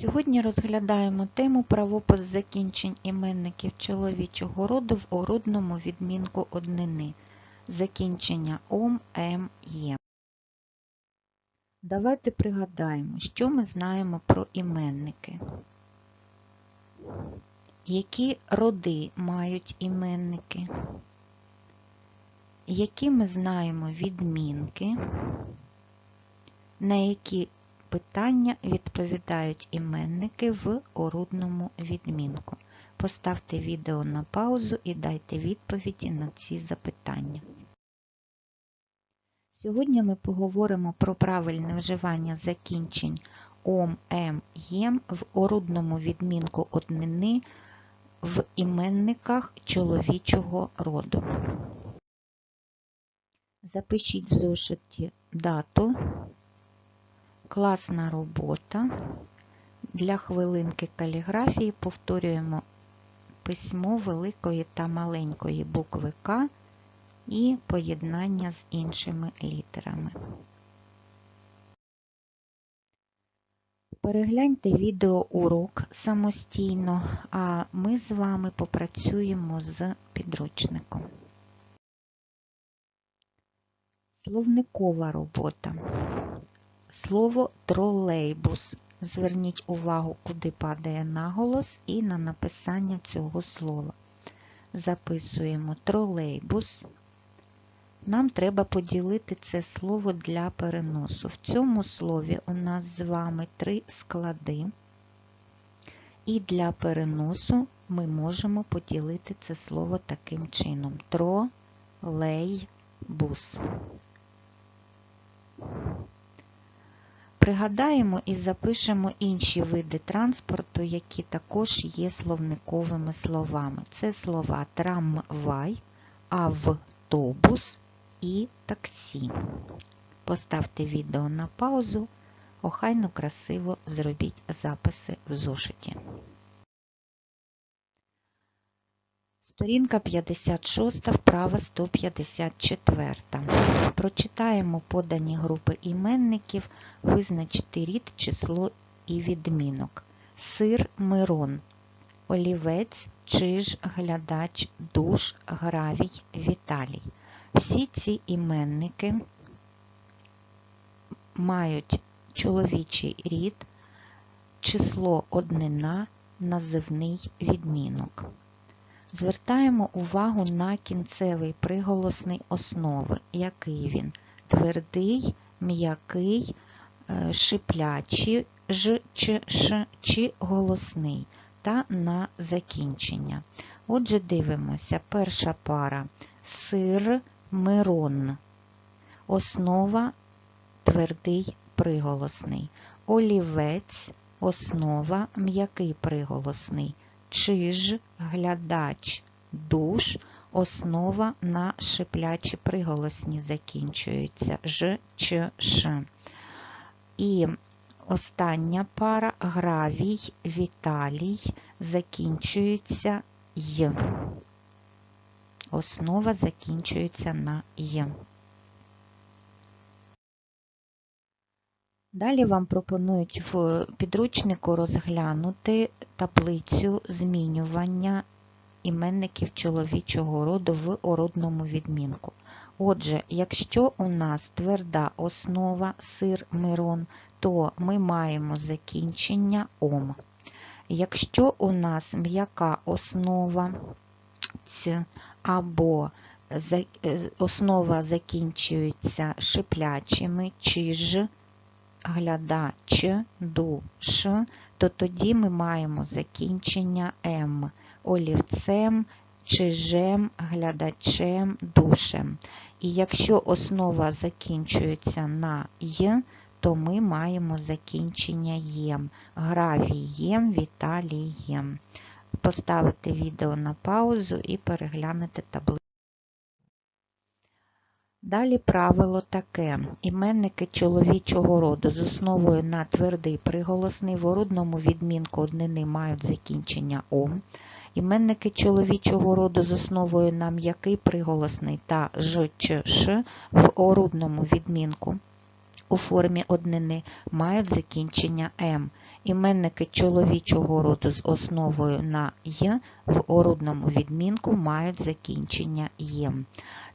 Сьогодні розглядаємо тему правопис закінчень іменників чоловічого роду в орудному відмінку однини. Закінчення ом, ем, єм. Давайте пригадаємо, що ми знаємо про іменники. Які роди мають іменники? Які ми знаємо відмінки? На які питання відповідають іменники в орудному відмінку. Поставте відео на паузу і дайте відповіді на ці запитання. Сьогодні ми поговоримо про правильне вживання закінчень ом, ем, єм в орудному відмінку однини в іменниках чоловічого роду. Запишіть в зошиті дату, класна робота. Для хвилинки каліграфії повторюємо письмо великої та маленької букви К і поєднання з іншими літерами. Перегляньте відеоурок самостійно, а ми з вами попрацюємо з підручником. Словникова робота. Слово тролейбус. Зверніть увагу, куди падає наголос і на написання цього слова. Записуємо тролейбус. Нам треба поділити це слово для переносу. В цьому слові у нас з вами три склади. І для переносу ми можемо поділити це слово таким чином: тролейбус. Пригадаємо і запишемо інші види транспорту, які також є словниковими словами. Це слова трамвай, автобус і таксі. Поставте відео на паузу, охайно красиво зробіть записи в зошиті. Сторінка 56, вправа 154. Прочитаємо подані групи іменників, визначте рід, число і відмінок. Сир, Мирон, олівець, чиж, глядач, душ, гравій, Віталій. Всі ці іменники мають чоловічий рід, число однина, називний відмінок. Звертаємо увагу на кінцевий приголосний основи. Який він? Твердий, м'який, шиплячий, ж, ч, ш, чи голосний та на закінчення. Отже, дивимося, перша пара сир, мирон. Основа твердий приголосний. Олівець, основа м'який приголосний чиж, глядач, душ, основа на шиплячі приголосні закінчується ж, ч, ш. І остання пара гравій, віталій закінчується й. Основа закінчується на й. Далі вам пропонують в підручнику розглянути таблицю змінювання іменників чоловічого роду в орудному відмінку. Отже, якщо у нас тверда основа сир мирон, то ми маємо закінчення ом. Якщо у нас м'яка основа ць або основа закінчується шиплячими чи ж, глядач, душ, то тоді ми маємо закінчення М олівцем, чижем, глядачем, душем. І якщо основа закінчується на Й, то ми маємо закінчення єм, гравієм, віталієм. Поставити відео на паузу і переглянути таблицю. Далі правило таке. Іменники чоловічого роду з основою на твердий приголосний в орудному відмінку однини мають закінчення ом. Іменники чоловічого роду з основою на м'який приголосний та ж, ч, ш в орудному відмінку у формі однини мають закінчення м. Іменники чоловічого роду з основою на й в орудному відмінку мають закінчення єм.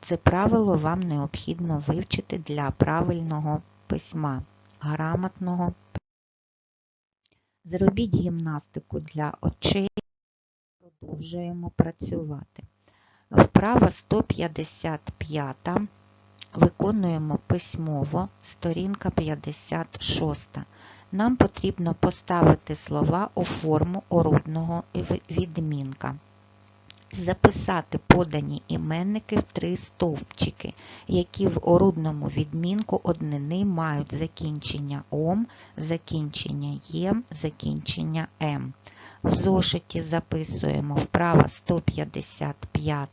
Це правило вам необхідно вивчити для правильного письма, грамотного. Зробіть гімнастику для очей. Продовжуємо працювати. Вправа 155. Виконуємо письмово, сторінка 56. Нам потрібно поставити слова у форму орудного відмінка. Записати подані іменники в три стовпчики, які в орудному відмінку однини мають закінчення ом, закінчення єм, закінчення м. В зошиті записуємо вправа 155,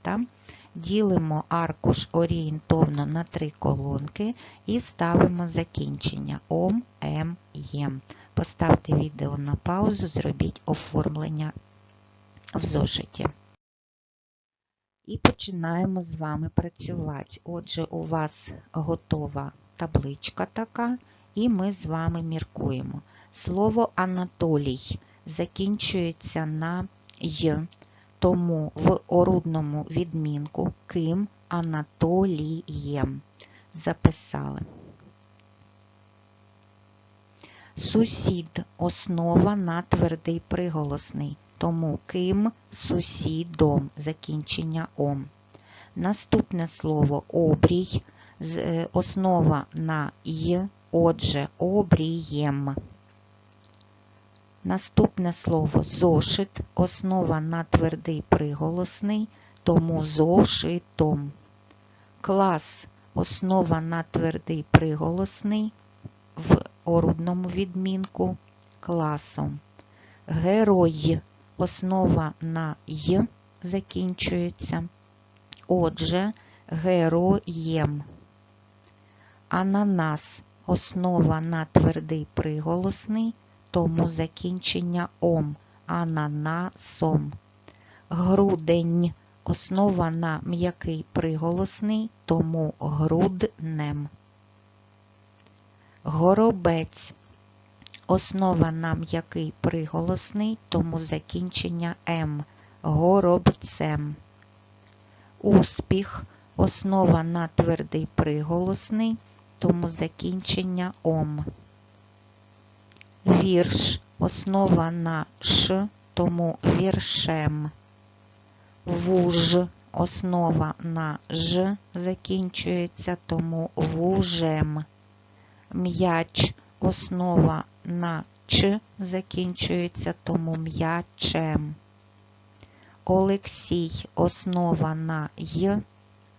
ділимо аркуш орієнтовно на три колонки і ставимо закінчення ом, м, єм. Поставте відео на паузу, зробіть оформлення в зошиті. І починаємо з вами працювати. Отже, у вас готова табличка така, і ми з вами міркуємо. Слово Анатолій закінчується на й, тому в орудному відмінку ким Анатолієм. Записали. Сусід основа на твердий приголосний, тому ким сусідом закінчення ом. Наступне слово обрій, основа на й, отже, обрієм. Наступне слово зошит, основа на твердий приголосний, тому зошитом. Клас основа на твердий приголосний в орудному відмінку класом. Герой основа на й закінчується. Отже, героєм. Ананас основа на твердий приголосний тому закінчення ом, ананасом. Грудень основа на м'який приголосний, тому груднем. Горобець основа на м'який приголосний, тому закінчення м, горобцем. Успіх основа на твердий приголосний, тому закінчення ом. Вірш основа на ш, тому віршем. Вуж основа на ж закінчується, тому вужем. М'яч основа на ч закінчується, тому м'ячем. Олексій основа на й,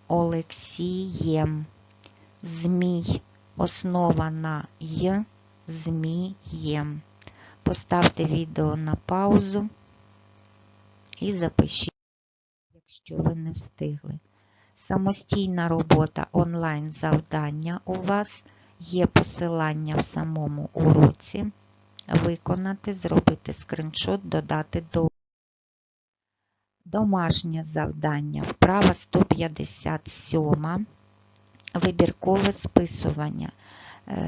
Олексієм. Змій основа на й, змієм. Поставте відео на паузу і запишіть, якщо ви не встигли. Самостійна робота онлайн завдання у вас є посилання в самому уроці. Виконати, зробити скриншот, додати до домашнє завдання. Вправа 157. Вибіркове списування.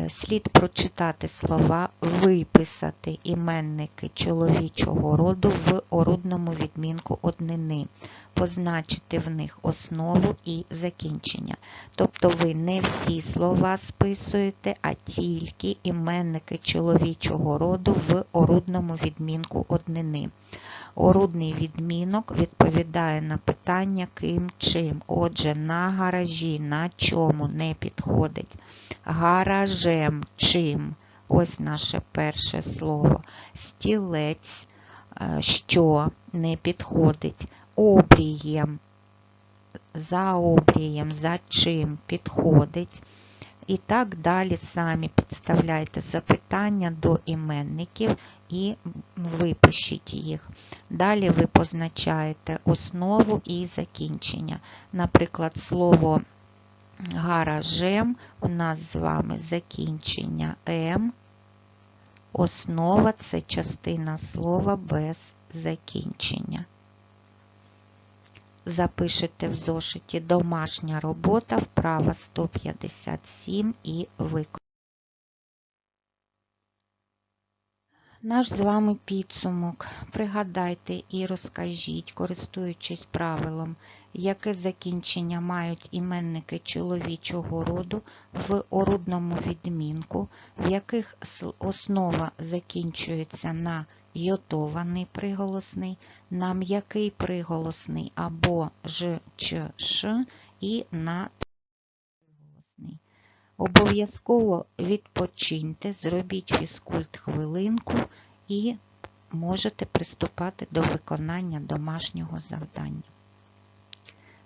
Слід прочитати слова, виписати іменники чоловічого роду в орудному відмінку однини, позначити в них основу і закінчення. Тобто ви не всі слова списуєте, а тільки іменники чоловічого роду в орудному відмінку однини. Орудний відмінок відповідає на питання ким чим. Отже, на гаражі, на чому не підходить. Гаражем чим. Ось наше перше слово. Стілець, що не підходить. Обрієм. За обрієм, за чим підходить. І так далі самі підставляйте запитання до іменників і випишіть їх. Далі ви позначаєте основу і закінчення. Наприклад, слово гаражем у нас з вами закінчення М. Основа це частина слова без закінчення запишете в зошиті домашня робота, вправа 157 і виконання. Наш з вами підсумок. Пригадайте і розкажіть, користуючись правилом, яке закінчення мають іменники чоловічого роду в орудному відмінку, в яких основа закінчується на йотований приголосний, на м'який приголосний або ж, ч, ш і на приголосний. Обов'язково відпочиньте, зробіть фізкульт хвилинку і можете приступати до виконання домашнього завдання.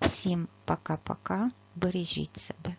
Всім пока-пока, бережіть себе.